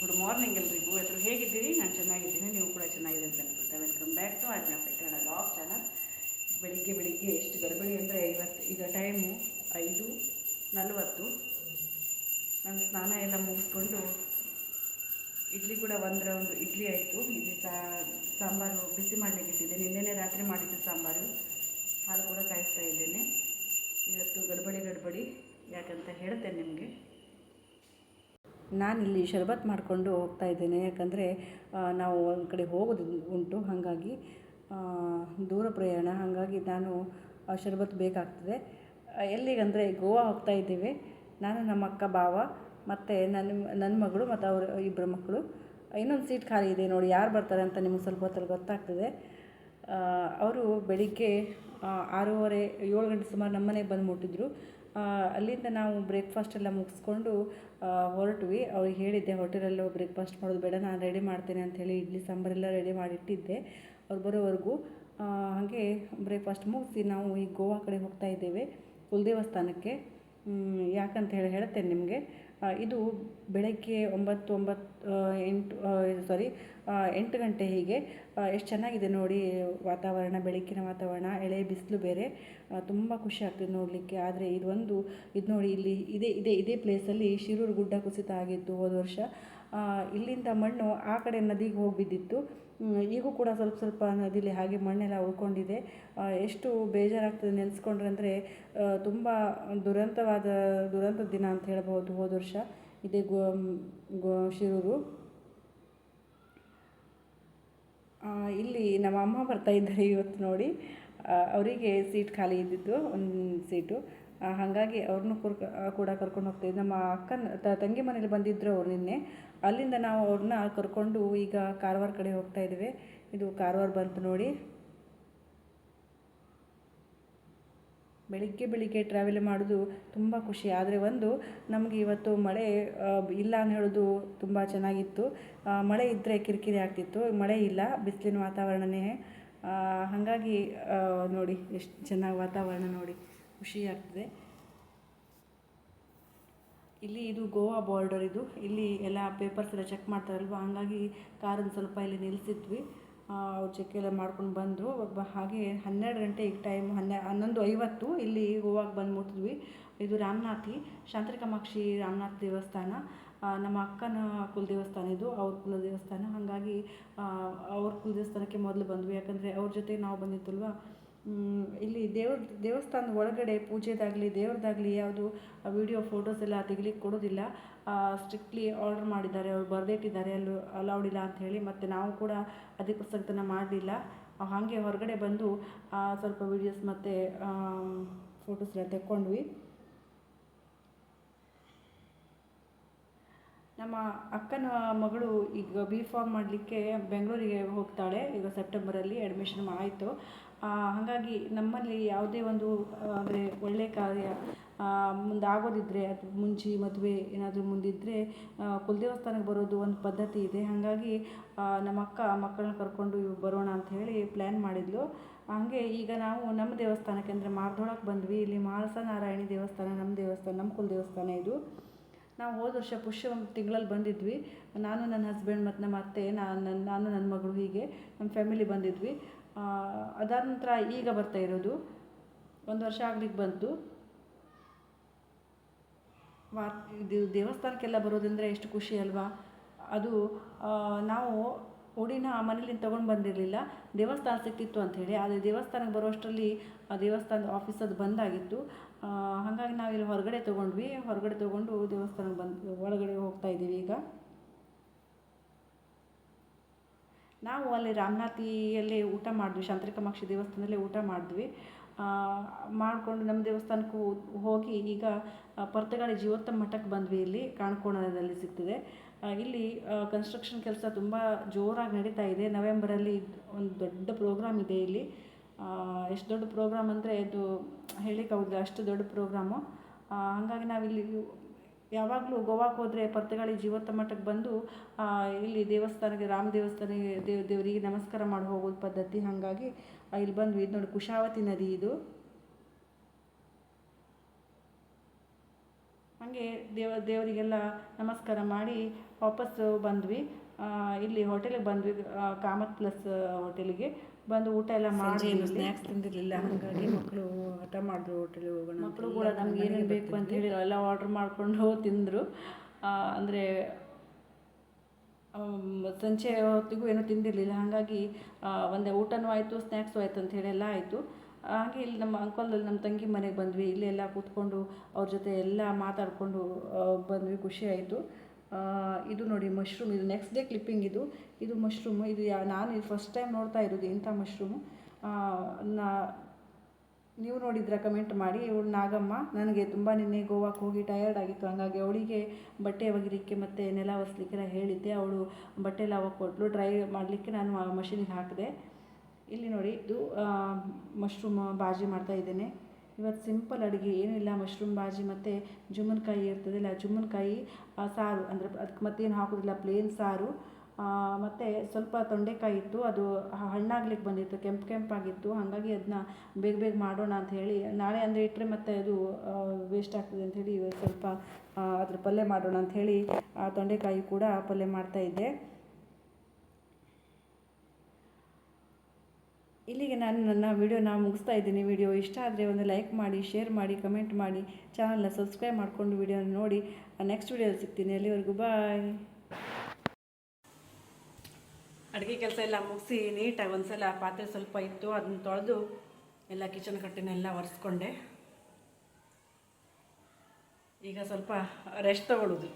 Good morning ಎಲ್ರಿಗೂ. ಎಲ್ಲರೂ ಹೇಗಿದ್ದೀರಿ? ನಾನು ಚೆನ್ನಾಗಿದ್ದೀನಿ. ನೀವು ಕೂಡ ಚೆನ್ನಾಗಿದೆ ಅಂತ ಅನ್ಕೊಳ್ತೇನೆ ವೆಲ್ಕಮ್ ಬ್ಯಾಕ್ ಟು ಆಜ್ಞಾ ಕನ್ನಡ ಲಾಗ್ ಚಾನಲ್ ಬೆಳಿಗ್ಗೆ ಬೆಳಿಗ್ಗೆ ಎಷ್ಟು ಗಡಬಡಿ ಅಂದರೆ ಇವತ್ತು ಈಗ ಟೈಮು ಐದು ನಲವತ್ತು. ನಾನು ಸ್ನಾನ ಎಲ್ಲ ಮುಗಿಸ್ಕೊಂಡು ಇಡ್ಲಿ ಕೂಡ ಒಂದು ಇಡ್ಲಿ ಆಯಿತು. ಇಲ್ಲಿ ಸಾಂಬಾರು ಬಿಸಿ ಮಾಡಲಿಕ್ಕೆ ಇಟ್ಟಿದ್ದೆ. ನಿನ್ನೆನೇ ರಾತ್ರಿ ಮಾಡಿದ್ದು ಸಾಂಬಾರು. ಹಾಲು ಕೂಡ ಕಾಯಿಸ್ತಾ ಇದ್ದೇನೆ. ಇವತ್ತು ಗಡಬಡಿ ಗಡಬಡಿ ಯಾಕಂತ ಹೇಳ್ತೇನೆ ನಿಮಗೆ. ನಾನಿಲ್ಲಿ ಶರ್ಬತ್ ಮಾಡಿಕೊಂಡು ಹೋಗ್ತಾ ಇದ್ದೇನೆ. ಯಾಕಂದರೆ ನಾವು ಒಂದು ಕಡೆ ಹೋಗೋದು ಉಂಟು. ಹಾಗಾಗಿ ದೂರ ಪ್ರಯಾಣ. ಹಾಗಾಗಿ ನಾನು ಶರಬತ್ ಬೇಕಾಗ್ತದೆ. ಎಲ್ಲಿಗಂದರೆ ಗೋವಾ ಹೋಗ್ತಾ ಇದ್ದೇವೆ. ನಾನು ನಮ್ಮ ಅಕ್ಕ ಭಾವ, ಮತ್ತು ನನ್ನ ನನ್ನ ಮಗಳು ಮತ್ತು ಅವರ ಇಬ್ಬರು ಮಕ್ಕಳು. ಇನ್ನೊಂದು ಸೀಟ್ ಖಾಲಿ ಇದೆ ನೋಡಿ, ಯಾರು ಬರ್ತಾರೆ ಅಂತ ನಿಮಗೆ ಸ್ವಲ್ಪ ಹೊತ್ತಲ್ಲಿ ಗೊತ್ತಾಗ್ತದೆ. ಅವರು ಬೆಳಿಗ್ಗೆ ಆರೂವರೆ, ಏಳು ಗಂಟೆ ಸುಮಾರು ನಮ್ಮನೆಗೆ ಬಂದು ಮುಟ್ಟಿದ್ರು ಅಲ್ಲಿಂದ ನಾವು ಬ್ರೇಕ್ಫಾಸ್ಟ್ ಎಲ್ಲ ಮುಗಿಸ್ಕೊಂಡು ಹೊರಟ್ವಿ. ಅವ್ರಿಗೆ ಹೇಳಿದ್ದೆ, ಹೋಟೆಲಲ್ಲೂ ಬ್ರೇಕ್ಫಾಸ್ಟ್ ಮಾಡೋದು ಬೇಡ, ನಾನು ರೆಡಿ ಮಾಡ್ತೇನೆ ಅಂಥೇಳಿ ಇಡ್ಲಿ ಸಾಂಬಾರೆಲ್ಲ ರೆಡಿ ಮಾಡಿಟ್ಟಿದ್ದೆ. ಅವ್ರು ಬರೋವರೆಗೂ ಹಾಗೆ ಬ್ರೇಕ್ಫಾಸ್ಟ್ ಮುಗಿಸಿ ನಾವು ಈ ಗೋವಾ ಕಡೆ ಹೋಗ್ತಾ ಇದ್ದೇವೆ, ಕುಲದೇವಸ್ಥಾನಕ್ಕೆ. ಯಾಕಂತ ಹೇಳಿ ಹೇಳ್ತೇನೆ ನಿಮಗೆ. ಇದು ಬೆಳಗ್ಗೆ ಒಂಬತ್ತು ಒಂಬತ್ತು ಎಂಟು ಸಾರಿ ಎಂಟು ಗಂಟೆ ಹೀಗೆ ಎಷ್ಟು ಚೆನ್ನಾಗಿದೆ ನೋಡಿ ವಾತಾವರಣ, ಬೆಳಕಿನ ವಾತಾವರಣ, ಎಳೆ ಬಿಸಿಲು ಬೇರೆ ತುಂಬ ಖುಷಿ ಆಗ್ತದೆ ನೋಡಲಿಕ್ಕೆ. ಆದರೆ ಇದೊಂದು, ಇದು ನೋಡಿ ಇಲ್ಲಿ ಇದೇ ಇದೇ ಇದೇ ಪ್ಲೇಸಲ್ಲಿ ಶಿರೂರು ಗುಡ್ಡ ಕುಸಿತ ಆಗಿತ್ತು ಹೋದ ವರ್ಷ. ಇಲ್ಲಿಂದ ಮಣ್ಣು ಆ ಕಡೆ ನದಿಗೆ ಹೋಗಿ ಬಿದ್ದಿತ್ತು ಈಗೂ ಕೂಡ ಸ್ವಲ್ಪ ಸ್ವಲ್ಪ ನದಿಲಿ ಹಾಗೆ ಮಣ್ಣೆಲ್ಲ ಉಳ್ಕೊಂಡಿದೆ. ಎಷ್ಟು ಬೇಜಾರಾಗ್ತದೆ ನೆನೆಸ್ಕೊಂಡ್ರೆ ಅಂದರೆ ತುಂಬ ದುರಂತವಾದ ದುರಂತ ದಿನ ಅಂತ ಹೇಳ್ಬೋದು ಹೋದ ವರ್ಷ. ಇದೇ ಗೋ ಗೋ, ಶಿರೂರು. ಇಲ್ಲಿ ನಮ್ಮ ಅಮ್ಮ ಬರ್ತಾ ಇದ್ದಾರೆ ಇವತ್ತು ನೋಡಿ. ಅವರಿಗೆ ಸೀಟ್ ಖಾಲಿ ಇದ್ದಿದ್ದು, ಒಂದು ಸೀಟು. ಹಾಗಾಗಿ ಅವ್ರನ್ನೂ ಕುರ್ಕ ಕೂಡ ಕರ್ಕೊಂಡು ಹೋಗ್ತೀವಿ ನಮ್ಮ ಅಕ್ಕನ ತಂಗಿ ಮನೇಲಿ ಬಂದಿದ್ದರು ಅವ್ರು ನಿನ್ನೆ. ಅಲ್ಲಿಂದ ನಾವು ಅವ್ರನ್ನ ಕರ್ಕೊಂಡು ಈಗ ಕಾರವಾರ ಕಡೆ ಹೋಗ್ತಾ ಇದು ಕಾರವಾರ ಬಂತು ನೋಡಿ. ಬೆಳಿಗ್ಗೆ ಬೆಳಿಗ್ಗೆ ಟ್ರಾವೆಲ್ ಮಾಡೋದು ತುಂಬ ಖುಷಿ. ಆದರೆ ಒಂದು ನಮಗೆ ಇವತ್ತು ಮಳೆ ಇಲ್ಲ ಅಂತ ಹೇಳೋದು ತುಂಬ ಚೆನ್ನಾಗಿತ್ತು. ಮಳೆ ಇದ್ದರೆ ಕಿರಿಕಿರಿ ಆಗ್ತಿತ್ತು. ಮಳೆ ಇಲ್ಲ ಬಿಸಿಲಿನ ವಾತಾವರಣನೇ. ಆ, ಹಾಗಾಗಿ ನೋಡಿ ಎಷ್ಟು ಚೆನ್ನಾಗಿ ವಾತಾವರಣ ನೋಡಿ. ಖುಷಿ ಆಗ್ತದೆ. ಇಲ್ಲಿ ಇದು ಗೋವಾ ಬಾರ್ಡರ್ ಇದು. ಇಲ್ಲಿ ಎಲ್ಲ ಪೇಪರ್ಸ್ ಎಲ್ಲ ಚೆಕ್ ಮಾಡ್ತಾರಲ್ವ? ಹಂಗಾಗಿ ಕಾರನ್ನು ಸ್ವಲ್ಪ ಇಲ್ಲಿ ನಿಲ್ಲಿಸಿದ್ವಿ ಅವ್ರು ಚೆಕ್ಕೆಲ್ಲ ಮಾಡ್ಕೊಂಡು ಬಂದರು. ಒಬ್ಬ ಹಾಗೆ ಹನ್ನೆರಡು ಗಂಟೆ ಈಗ ಟೈಮ್ ಹನ್ನೆ, ಹನ್ನೊಂದು ಐವತ್ತು ಇಲ್ಲಿ ಗೋವಾಗೆ ಬಂದು ಮುಟ್ಟಿದ್ವಿ ಇದು ರಾಮನಾಥಿ ಶಾಂತರಿಕಾಮಾಕ್ಷಿ ರಾಮನಾಥ ದೇವಸ್ಥಾನ. ನಮ್ಮ ಅಕ್ಕನ ಕುಲ ದೇವಸ್ಥಾನ ಇದು, ಅವ್ರ ಕುಲ ದೇವಸ್ಥಾನ. ಹಾಗಾಗಿ ಅವ್ರ ಕುಲ ದೇವಸ್ಥಾನಕ್ಕೆ ಮೊದಲು ಬಂದ್ವಿ. ಯಾಕಂದರೆ ಅವ್ರ ಜೊತೆ ನಾವು ಬಂದಿತ್ತಲ್ವ? ಇಲ್ಲಿ ದೇವ್ರ, ದೇವಸ್ಥಾನದ ಒಳಗಡೆ ಪೂಜೆದಾಗಲಿ ದೇವ್ರದ್ದಾಗಲಿ ಯಾವುದು ವಿಡಿಯೋ ಫೋಟೋಸ್ ಎಲ್ಲ ತೆಗಿಲಿಕ್ಕೆ ಕೊಡೋದಿಲ್ಲ. ಸ್ಟ್ರಿಕ್ಟ್ಲಿ ಆರ್ಡರ್ ಮಾಡಿದ್ದಾರೆ, ಅವ್ರು ಬರೆದಿಟ್ಟಿದ್ದಾರೆ ಅಲ್ಲಿ ಅಲೌಡ್ ಇಲ್ಲ ಅಂತ ಹೇಳಿ, ಮತ್ತು ನಾವು ಕೂಡ ಅದಕ್ಕೋಸ್ಕರತನ ಮಾಡಲಿಲ್ಲ. ಹಾಗೆ ಹೊರಗಡೆ ಬಂದು ಸ್ವಲ್ಪ ವೀಡಿಯೋಸ್ ಮತ್ತು ಫೋಟೋಸ್ ಎಲ್ಲ ತೆಕ್ಕೊಂಡ್ವಿ. ನಮ್ಮ ಅಕ್ಕನ ಮಗಳು ಈಗ ಬಿ ಫಾರ್ಮ್ ಮಾಡಲಿಕ್ಕೆ ಬೆಂಗಳೂರಿಗೆ ಹೋಗ್ತಾಳೆ, ಈಗ ಸೆಪ್ಟೆಂಬರಲ್ಲಿ ಅಡ್ಮಿಷನ್ ಆಯಿತು. ಹಾಗಾಗಿ ನಮ್ಮಲ್ಲಿ ಯಾವುದೇ ಒಂದು ಅಂದರೆ ಒಳ್ಳೆ ಕಾರ್ಯ ಮುಂದೆ ಅದು ಮುಂಚೆ ಮದುವೆ ಏನಾದರೂ ಮುಂದಿದ್ದರೆ ಕುಲದೇವಸ್ಥಾನಕ್ಕೆ ಬರೋದು ಒಂದು ಪದ್ಧತಿ ಇದೆ. ಹಾಗಾಗಿ ನಮ್ಮ ಅಕ್ಕ ಮಕ್ಕಳನ್ನ ಕರ್ಕೊಂಡು ಬರೋಣ ಅಂತ ಹೇಳಿ ಪ್ಲ್ಯಾನ್ ಮಾಡಿದ್ಲು. ಹಾಗೆ ಈಗ ನಾವು ನಮ್ಮ ದೇವಸ್ಥಾನಕ್ಕೆ ಅಂದರೆ ಮಾರ್ದೋಳಕ್ಕೆ ಬಂದ್ವಿ. ಇಲ್ಲಿ ಮಾನಸ ನಾರಾಯಣಿ ದೇವಸ್ಥಾನ, ನಮ್ಮ ದೇವಸ್ಥಾನ, ನಮ್ಮ ಕುಲ ದೇವಸ್ಥಾನ ಇದು. ನಾವು ಹೋದ ವರ್ಷ ಪುಷ್ಯ ತಿಂಗಳಲ್ಲಿ ಬಂದಿದ್ವಿ. ನಾನು ನನ್ನ ಹಸ್ಬೆಂಡ್ ಮತ್ತು ನಮ್ಮ ಅತ್ತೆ, ನಾನು ನಾನು ನನ್ನ ಮಗಳು ಹೀಗೆ ನಮ್ಮ ಫ್ಯಾಮಿಲಿ ಬಂದಿದ್ವಿ. ಅದಾದ ನಂತರ ಈಗ ಬರ್ತಾ ಇರೋದು. ಒಂದು ವರ್ಷ ಆಗ್ಲಿಕ್ಕೆ ಬಂತು. ವಾ, ಇದು ದೇವಸ್ಥಾನಕ್ಕೆಲ್ಲ ಬರೋದಂದರೆ ಎಷ್ಟು ಖುಷಿ ಅಲ್ವಾ? ಅದು ನಾವು ಉಡಿನ ಮನೇಲಿ ತೊಗೊಂಡು ಬಂದಿರಲಿಲ್ಲ. ದೇವಸ್ಥಾನ ಸಿಕ್ತಿತ್ತು ಅಂಥೇಳಿ ಆದರೆ ದೇವಸ್ಥಾನಕ್ಕೆ ಬರೋಷ್ಟರಲ್ಲಿ ಆ ದೇವಸ್ಥಾನದ ಆಫೀಸದು ಬಂದಾಗಿತ್ತು ಹಾಗಾಗಿ ಇಲ್ಲಿ ಹೊರಗಡೆ ತೊಗೊಂಡ್ವಿ. ಹೊರಗಡೆ ತೊಗೊಂಡು ದೇವಸ್ಥಾನಕ್ಕೆ ಬಂದು, ಒಳಗಡೆ ಹೋಗ್ತಾ ಇದ್ದೀವಿ ಈಗ. ನಾವು ಅಲ್ಲಿ ರಾಮನಾಥಿಯಲ್ಲೇ ಊಟ ಮಾಡಿದ್ವಿ. ಶಾಂತರಿಕಾಮಾಕ್ಷಿ ದೇವಸ್ಥಾನದಲ್ಲೇ ಊಟ ಮಾಡಿದ್ವಿ. ಮಾಡಿಕೊಂಡು ನಮ್ಮ ದೇವಸ್ಥಾನಕ್ಕೂ ಹೋಗಿ ಈಗ ಪರ್ತಗಾಳಿ ಜೀವೋತ್ತಮ ಮಠಕ್ಕೆ ಬಂದ್ವಿ ಇಲ್ಲಿ. ಕಾಣ್ಕೋಣದಲ್ಲಿ ಸಿಗ್ತದೆ. ಇಲ್ಲಿ ಕನ್ಸ್ಟ್ರಕ್ಷನ್ ಕೆಲಸ ತುಂಬ ಜೋರಾಗಿ ನಡೀತಾ ಇದೆ. ನವೆಂಬರಲ್ಲಿ ಒಂದು ದೊಡ್ಡ ಪ್ರೋಗ್ರಾಮ್ ಇದೆ ಇಲ್ಲಿ. ಎಷ್ಟು ದೊಡ್ಡ ಪ್ರೋಗ್ರಾಮ್ ಅಂದರೆ ಇದು ಹೇಳಿಕ್ಕಾಗೋದಿಲ್ಲ ಅಷ್ಟು ದೊಡ್ಡ ಪ್ರೋಗ್ರಾಮು. ಹಾಗಾಗಿ ನಾವಿಲ್ಲಿ ಯಾವಾಗಲೂ ಗೋವಾಕ್ಕೆ ಹೋದರೆ ಪರ್ತಗಾಳಿ ಜೀವತ್ತ ಮಠಕ್ಕೆ ಬಂದು ಇಲ್ಲಿ ದೇವಸ್ಥಾನಕ್ಕೆ, ರಾಮ ದೇವಸ್ಥಾನಕ್ಕೆ ದೇವ್ ದೇವರಿಗೆ ನಮಸ್ಕಾರ ಮಾಡಿ ಹೋಗೋದು ಪದ್ಧತಿ ಹಾಗಾಗಿ ಇಲ್ಲಿ ಬಂದ್ವಿ. ಇದು ನೋಡಿ, ಕುಶಾವತಿ ನದಿ ಇದು. ಹಾಗೆ ದೇವ, ದೇವರಿಗೆಲ್ಲ ನಮಸ್ಕಾರ ಮಾಡಿ ವಾಪಸ್ಸು ಬಂದ್ವಿ. ಇಲ್ಲಿ ಹೋಟೆಲಿಗೆ ಬಂದ್ವಿ ಕಾಮತ್ ಪ್ಲಸ್ ಹೋಟೆಲಿಗೆ ಬಂದು ಊಟ ಎಲ್ಲ ಮಾಡಿ ಸ್ನ್ಯಾಕ್ಸ್ ತಿಂದಿರಲಿಲ್ಲ ಹಾಗಾಗಿ ಮಕ್ಕಳು ಹಠ ಮಾಡಿದ್ರು ಹೋಟೆಲಿಗೆ ಹೋಗೋಣ ಮಕ್ಕಳು ಕೂಡ ನಮ್ಗೆ ಏನೇನು ಬೇಕು ಅಂತ ಹೇಳಿ ಎಲ್ಲ ಆರ್ಡ್ರ್ ಮಾಡಿಕೊಂಡು ತಿಂದರು. ಅಂದರೆ ಸಂಜೆ ಹೊತ್ತಿಗೂ ಏನೂ ತಿಂದಿರಲಿಲ್ಲ ಹಾಗಾಗಿ ಒಂದೇ ಊಟನೂ ಆಯಿತು ಸ್ನ್ಯಾಕ್ಸು ಆಯಿತು ಅಂತ ಹೇಳಿ ಎಲ್ಲ ಆಯಿತು. ಹಾಗೆ ಇಲ್ಲಿ ನಮ್ಮ ಅಂಕಲ್ ನಮ್ಮ ತಂಗಿ ಮನೆಗೆ ಬಂದ್ವಿ ಇಲ್ಲೆಲ್ಲ ಕೂತ್ಕೊಂಡು ಅವ್ರ ಜೊತೆ ಎಲ್ಲ ಮಾತಾಡಿಕೊಂಡು ಬಂದ್ವಿ ಖುಷಿ ಆಯಿತು. ಇದು ನೋಡಿ ಮಶ್ರೂಮ್ ಇದು ನೆಕ್ಸ್ಟ್ ಡೇ ಕ್ಲಿಪ್ಪಿಂಗ್ ಇದು. ಇದು ಮಶ್ರೂಮು ಇದು ಯಾ, ನಾನು ಇದು ಫಸ್ಟ್ ಟೈಮ್ ನೋಡ್ತಾ ಇರೋದು ಇಂಥ ಮಶ್ರೂಮು ನಾ, ನೀವು ನೋಡಿದ್ರೆ ಕಮೆಂಟ್ ಮಾಡಿ. ಇವಳು ನಾಗಮ್ಮ ನನಗೆ ತುಂಬ ನಿನ್ನೆ ಗೋವಾಕ್ಕೆ ಹೋಗಿ ಟಯರ್ಡ್ ಆಗಿತ್ತು. ಹಂಗಾಗಿ ಅವಳಿಗೆ ಬಟ್ಟೆ ಒಗಿಲಿಕ್ಕೆ ಮತ್ತು ನೆಲ ಒರೆಸ್ಲಿಕ್ಕೆಲ್ಲ ಹೇಳಿದ್ದೆ. ಅವಳು ಬಟ್ಟೆ ಎಲ್ಲ ಕೊಟ್ಟಲು ಡ್ರೈ ಮಾಡಲಿಕ್ಕೆ ನಾನು ಮಷಿನಿಗೆ ಹಾಕಿದೆ. ಇಲ್ಲಿ ನೋಡಿ, ಇದು ಮಶ್ರೂಮ್ ಬಾಜಿ ಮಾಡ್ತಾ ಇದ್ದೇನೆ. ಇವತ್ತು ಸಿಂಪಲ್ ಅಡುಗೆ, ಏನಿಲ್ಲ ಮಶ್ರೂಮ್ ಬಾಜಿ ಮತ್ತು ಜುಮ್ಮನ್ಕಾಯಿ ಇರ್ತದಲ್ಲ ಜುಮ್ಮನ್ಕಾಯಿ ಸಾರು ಅಂದರೆ ಅದಕ್ಕೆ ಮತ್ತೇನು ಹಾಕೋದಿಲ್ಲ ಪ್ಲೇನ್ ಸಾರು. ಮತ್ತು ಸ್ವಲ್ಪ ತೊಂಡೆಕಾಯಿ ಇತ್ತು, ಅದು ಹಣ್ಣಾಗ್ಲಿಕ್ಕೆ ಬಂದಿತ್ತು, ಕೆಂಪು ಕೆಂಪಾಗಿತ್ತು, ಹಾಗಾಗಿ ಅದನ್ನ ಬೇಗ ಬೇಗ ಮಾಡೋಣ ಅಂತ ಹೇಳಿ, ನಾಳೆ ಅಂದರೆ ಇಟ್ಟರೆ ಮತ್ತೆ ಅದು ವೇಸ್ಟ್ ಆಗ್ತದೆ ಅಂತ ಇವತ್ತು ಸ್ವಲ್ಪ ಅದ್ರ ಪಲ್ಯ ಮಾಡೋಣ ಅಂತ ಹೇಳಿ, ಆ, ತೊಂಡೆಕಾಯಿ ಕೂಡ ಪಲ್ಯ ಮಾಡ್ತಾ ಇಲ್ಲಿಗೆ ನಾನು ನನ್ನ ವೀಡಿಯೋನ ಮುಗಿಸ್ತಾ ಇದ್ದೀನಿ. ವಿಡಿಯೋ ಇಷ್ಟ ಆದರೆ ಒಂದು ಲೈಕ್ ಮಾಡಿ ಶೇರ್ ಮಾಡಿ ಕಮೆಂಟ್ ಮಾಡಿ ಚಾನಲ್ನ ಸಬ್ಸ್ಕ್ರೈಬ್ ಮಾಡಿಕೊಂಡು ವಿಡಿಯೋನ ನೋಡಿ. ನೆಕ್ಸ್ಟ್ ವಿಡಿಯೋ ಸಿಗ್ತೀನಿ. ಅಲ್ಲಿವರೆಗೂ ಬಾಯ್ ಅಡುಗೆ ಕೆಲಸ ಎಲ್ಲ ಮುಗಿಸಿ ನೀಟಾಗಿ ಒಂದ್ಸಲ ಪಾತ್ರೆ ಸ್ವಲ್ಪ ಇತ್ತು, ಅದನ್ನ ತೊಳೆದು ಎಲ್ಲ ಕಿಚನ್ ಕಟ್ಟೆನೆಲ್ಲ ಒರೆಸ್ಕೊಂಡೆ. ಈಗ ಸ್ವಲ್ಪ ರೆಸ್ಟ್ ತಗೊಳ್ಳೋದು